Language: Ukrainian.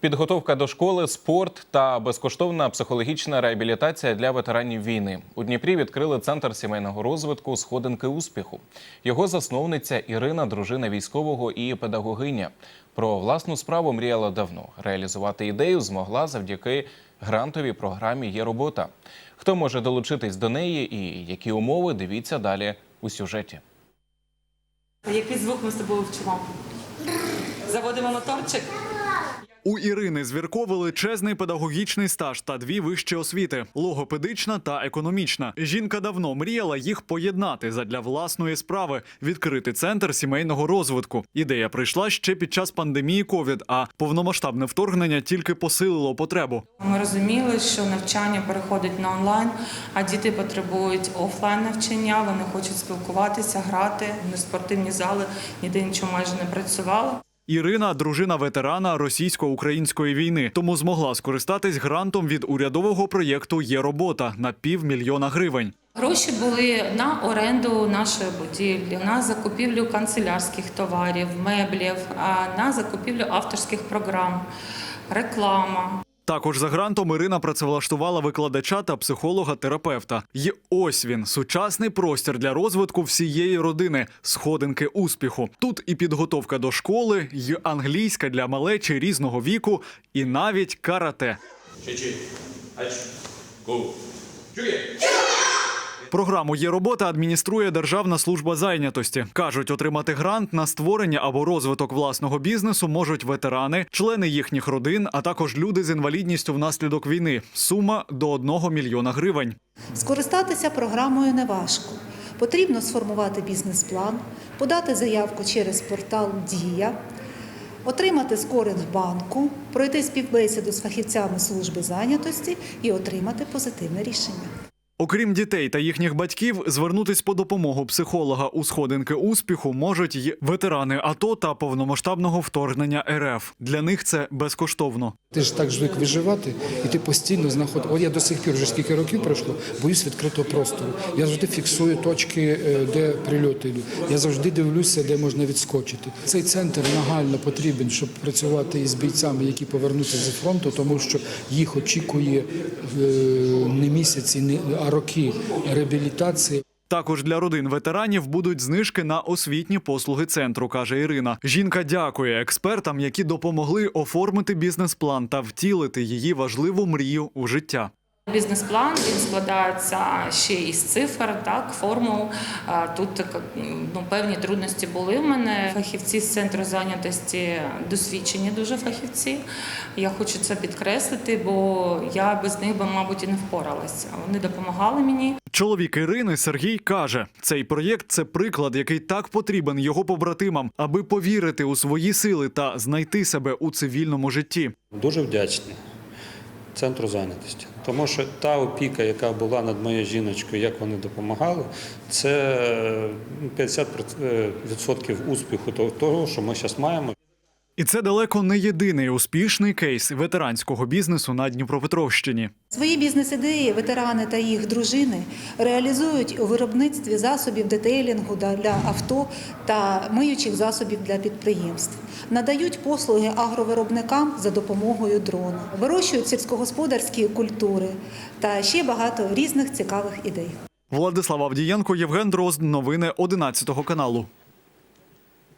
Підготовка до школи, спорт та безкоштовна психологічна реабілітація для ветеранів війни. У Дніпрі відкрили центр сімейного розвитку Сходинки успіху. Його засновниця Ірина, дружина військового і педагогиня. Про власну справу мріяла давно. Реалізувати ідею змогла завдяки грантовій програмі Є робота. Хто може долучитись до неї і які умови? Дивіться далі у сюжеті. Який звук ми з тобою вчимо? Заводимо моторчик. У Ірини Звірко величезний педагогічний стаж та дві вищі освіти логопедична та економічна. Жінка давно мріяла їх поєднати задля власної справи, відкрити центр сімейного розвитку. Ідея прийшла ще під час пандемії ковід, а повномасштабне вторгнення тільки посилило потребу. Ми розуміли, що навчання переходить на онлайн, а діти потребують офлайн навчання. Вони хочуть спілкуватися, грати. Не спортивні зали ніде нічого майже не працювало. Ірина дружина ветерана російсько-української війни, тому змогла скористатись грантом від урядового проєкту Є робота на півмільйона гривень. Гроші були на оренду нашої будівлі, на закупівлю канцелярських товарів, меблів, на закупівлю авторських програм, реклама. Також за грантом Ірина працевлаштувала викладача та психолога-терапевта. І ось він сучасний простір для розвитку всієї родини, сходинки успіху. Тут і підготовка до школи, і англійська для малечі різного віку, і навіть карате. Чичи. Ач. Гу. Чує. Програму є робота адмініструє Державна служба зайнятості. кажуть, отримати грант на створення або розвиток власного бізнесу можуть ветерани, члени їхніх родин, а також люди з інвалідністю внаслідок війни. Сума до 1 мільйона гривень. Скористатися програмою неважко. Потрібно сформувати бізнес-план, подати заявку через портал Дія, отримати скоринг банку, пройти співбесіду з фахівцями служби зайнятості і отримати позитивне рішення. Окрім дітей та їхніх батьків, звернутись по допомогу психолога у сходинки успіху можуть й ветерани АТО та повномасштабного вторгнення РФ. Для них це безкоштовно. Ти ж так звик виживати, і ти постійно знаходиш. От я до сих пір вже скільки років пройшло, боюсь відкритого простору. Я завжди фіксую точки, е, де прильоти йдуть. Я завжди дивлюся, де можна відскочити. Цей центр нагально потрібен, щоб працювати із бійцями, які повернуться зі фронту, тому що їх очікує е, не місяці, а роки реабілітації. Також для родин ветеранів будуть знижки на освітні послуги центру, каже Ірина. Жінка дякує експертам, які допомогли оформити бізнес-план та втілити її важливу мрію у життя. Бізнес-план він складається ще із цифр, так, формул. Тут ну, певні трудності були в мене. Фахівці з центру зайнятості досвідчені дуже фахівці. Я хочу це підкреслити, бо я без них би, мабуть, і не впоралася. Вони допомагали мені. Чоловік Ірини Сергій каже, цей проєкт це приклад, який так потрібен його побратимам, аби повірити у свої сили та знайти себе у цивільному житті. Дуже вдячний центру зайнятості. Тому що та опіка, яка була над моєю жіночкою, як вони допомагали, це ну, 50% успіху того, що ми зараз маємо. І це далеко не єдиний успішний кейс ветеранського бізнесу на Дніпропетровщині. Свої бізнес-ідеї ветерани та їх дружини реалізують у виробництві засобів детейлінгу для авто та миючих засобів для підприємств. Надають послуги агровиробникам за допомогою дрону, вирощують сільськогосподарські культури та ще багато різних цікавих ідей. Владислав Авдієнко, Євген Дрозд. Новини 11 каналу.